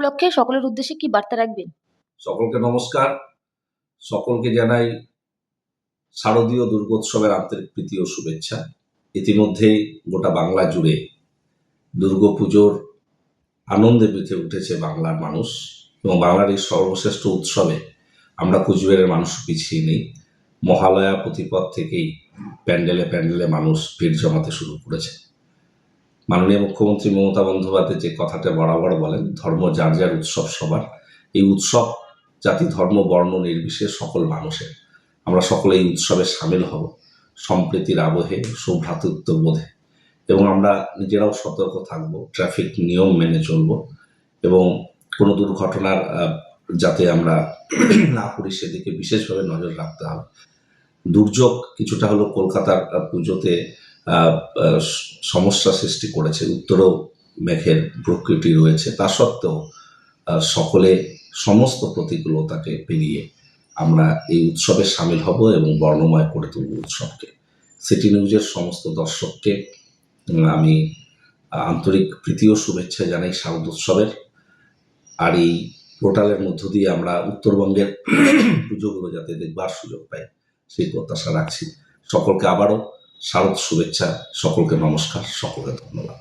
উপলক্ষে সকলের উদ্দেশ্যে কি বার্তা রাখবেন? সকলকে নমস্কার। সকলকে জানাই শারদীয় দুর্গোৎসবের আন্তরিক প্রীতি ও শুভেচ্ছা। ইতিমধ্যেই গোটা বাংলা জুড়ে দুর্গাপুজোর আনন্দে মেতে উঠেছে বাংলার মানুষ এবং বাংলার এই সর্বশ্রেষ্ঠ উৎসবে আমরা কুচবিহারের মানুষ পিছিয়ে নেই। মহালয়া প্রতিপদ থেকেই প্যান্ডেলে প্যান্ডেলে মানুষ ভিড় জমাতে শুরু করেছে। মাননীয় মুখ্যমন্ত্রী মমতা বন্দ্যোপাধ্যায় যে কথাটা বরাবর বলেন, ধর্ম যার যার উৎসব সবার। এই উৎসব, জাতি, ধর্ম, বর্ণ, নির্বিশেষ সকল মানুষের। আমরা সকলে এই উৎসবে সামিল হব, সম্প্রীতির আবহে, সৌভ্রাতৃত্ব বোধে। এবং আমরা নিজেরাও সতর্ক থাকব, ট্রাফিক নিয়ম মেনে চলব এবং কোনো দুর্ঘটনার যাতে আমরা না করি সেদিকে বিশেষভাবে নজর রাখতে হবে। দুর্যোগ কিছুটা হলো কলকাতার পুজোতে সমস্যা সৃষ্টি করেছে উত্তরেও মেঘের প্রকৃতি রয়েছে। তা সত্ত্বেও সকলে সমস্ত প্রতিকূলতাকে পেরিয়ে আমরা এই উৎসবে সামিল হব এবং বর্ণময় করে তুলব উৎসবকে। সিটি নিউজের সমস্ত দর্শককে আমি আন্তরিক প্রীতি ও শুভেচ্ছা জানাই শারদ উৎসবের। আর এই পোর্টালের মধ্য দিয়ে আমরা উত্তরবঙ্গের পুজোগুলো যাতে দেখবার সুযোগ পাই, সেই প্রত্যাশা রাখছি। সকলকে আবারও শারদ শুভেচ্ছা সকলকে নমস্কার সকলকে ধন্যবাদ।